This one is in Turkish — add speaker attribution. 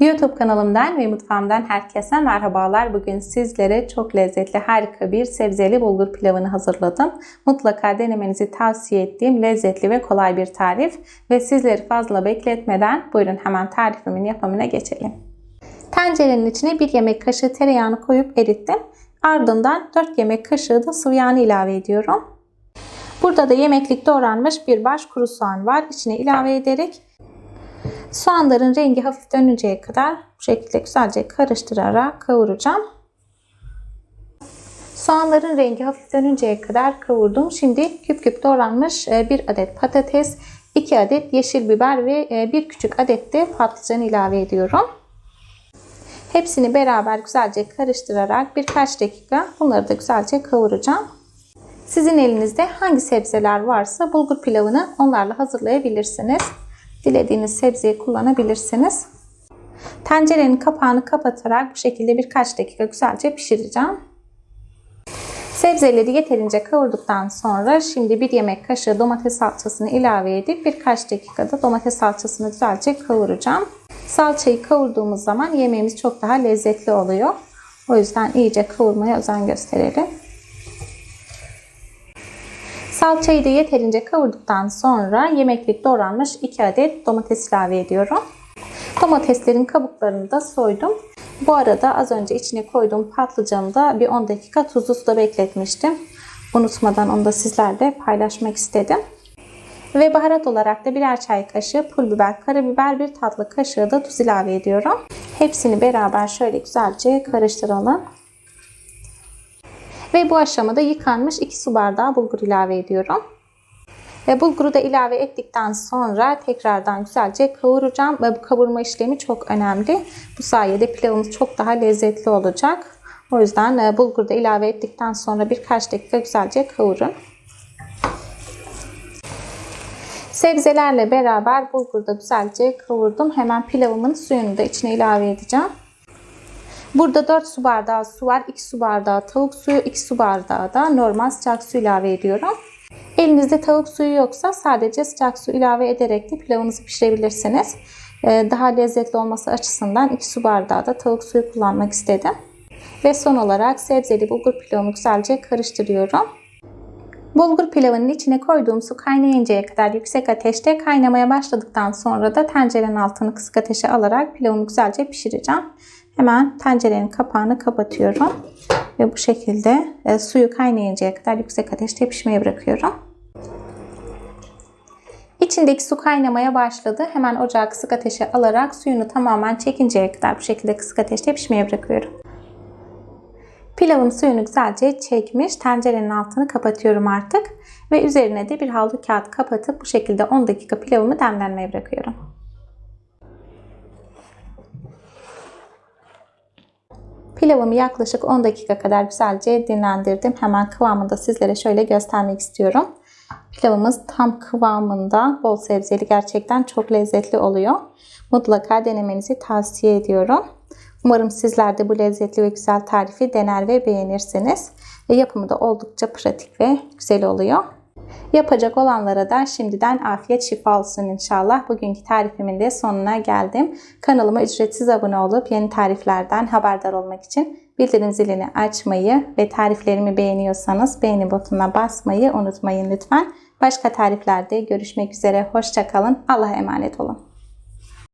Speaker 1: YouTube kanalımdan ve mutfağımdan herkese merhabalar. Bugün sizlere çok lezzetli harika bir sebzeli bulgur pilavını hazırladım. Mutlaka denemenizi tavsiye ettiğim lezzetli ve kolay bir tarif. Ve sizleri fazla bekletmeden buyurun hemen tarifimin yapımına geçelim. Tencerenin içine 1 yemek kaşığı tereyağını koyup erittim. Ardından 4 yemek kaşığı da sıvı yağını ilave ediyorum. Burada da yemeklik doğranmış bir baş kuru soğan var. İçine ilave ederek Soğanların rengi hafif dönünceye kadar bu şekilde güzelce karıştırarak kavuracağım. Soğanların rengi hafif dönünceye kadar kavurdum. Şimdi küp küp doğranmış e, bir adet patates, 2 adet yeşil biber ve e, bir küçük adet de patlıcan ilave ediyorum. Hepsini beraber güzelce karıştırarak birkaç dakika bunları da güzelce kavuracağım. Sizin elinizde hangi sebzeler varsa bulgur pilavını onlarla hazırlayabilirsiniz. Dilediğiniz sebzeyi kullanabilirsiniz. Tencerenin kapağını kapatarak bu şekilde birkaç dakika güzelce pişireceğim. Sebzeleri yeterince kavurduktan sonra şimdi bir yemek kaşığı domates salçasını ilave edip birkaç dakikada domates salçasını güzelce kavuracağım. Salçayı kavurduğumuz zaman yemeğimiz çok daha lezzetli oluyor. O yüzden iyice kavurmaya özen gösterelim. Salçayı da yeterince kavurduktan sonra yemeklik doğranmış 2 adet domates ilave ediyorum. Domateslerin kabuklarını da soydum. Bu arada az önce içine koyduğum patlıcanı da bir 10 dakika tuzlu suda bekletmiştim. Unutmadan onu da sizlerle paylaşmak istedim. Ve baharat olarak da birer çay kaşığı pul biber, karabiber, bir tatlı kaşığı da tuz ilave ediyorum. Hepsini beraber şöyle güzelce karıştıralım. Ve bu aşamada yıkanmış 2 su bardağı bulgur ilave ediyorum. Ve bulguru da ilave ettikten sonra tekrardan güzelce kavuracağım. Ve bu kavurma işlemi çok önemli. Bu sayede pilavımız çok daha lezzetli olacak. O yüzden e, bulguru da ilave ettikten sonra birkaç dakika güzelce kavurun. Sebzelerle beraber bulguru da güzelce kavurdum. Hemen pilavımın suyunu da içine ilave edeceğim. Burada 4 su bardağı su var. 2 su bardağı tavuk suyu, 2 su bardağı da normal sıcak su ilave ediyorum. Elinizde tavuk suyu yoksa sadece sıcak su ilave ederek de pilavınızı pişirebilirsiniz. Ee, daha lezzetli olması açısından 2 su bardağı da tavuk suyu kullanmak istedim. Ve son olarak sebzeli bulgur pilavımı güzelce karıştırıyorum. Bulgur pilavının içine koyduğum su kaynayıncaya kadar yüksek ateşte kaynamaya başladıktan sonra da tencerenin altını kısık ateşe alarak pilavımı güzelce pişireceğim. Hemen tencerenin kapağını kapatıyorum. Ve bu şekilde e, suyu kaynayıncaya kadar yüksek ateşte pişmeye bırakıyorum. İçindeki su kaynamaya başladı. Hemen ocağı kısık ateşe alarak suyunu tamamen çekinceye kadar bu şekilde kısık ateşte pişmeye bırakıyorum. Pilavın suyunu güzelce çekmiş. Tencerenin altını kapatıyorum artık. Ve üzerine de bir havlu kağıt kapatıp bu şekilde 10 dakika pilavımı demlenmeye bırakıyorum. Pilavımı yaklaşık 10 dakika kadar güzelce dinlendirdim. Hemen kıvamını da sizlere şöyle göstermek istiyorum. Pilavımız tam kıvamında bol sebzeli gerçekten çok lezzetli oluyor. Mutlaka denemenizi tavsiye ediyorum. Umarım sizler de bu lezzetli ve güzel tarifi dener ve beğenirsiniz. Ve yapımı da oldukça pratik ve güzel oluyor. Yapacak olanlara da şimdiden afiyet şifa olsun inşallah. Bugünkü tarifimin de sonuna geldim. Kanalıma ücretsiz abone olup yeni tariflerden haberdar olmak için bildirim zilini açmayı ve tariflerimi beğeniyorsanız beğeni butonuna basmayı unutmayın lütfen. Başka tariflerde görüşmek üzere. Hoşçakalın. Allah'a emanet olun.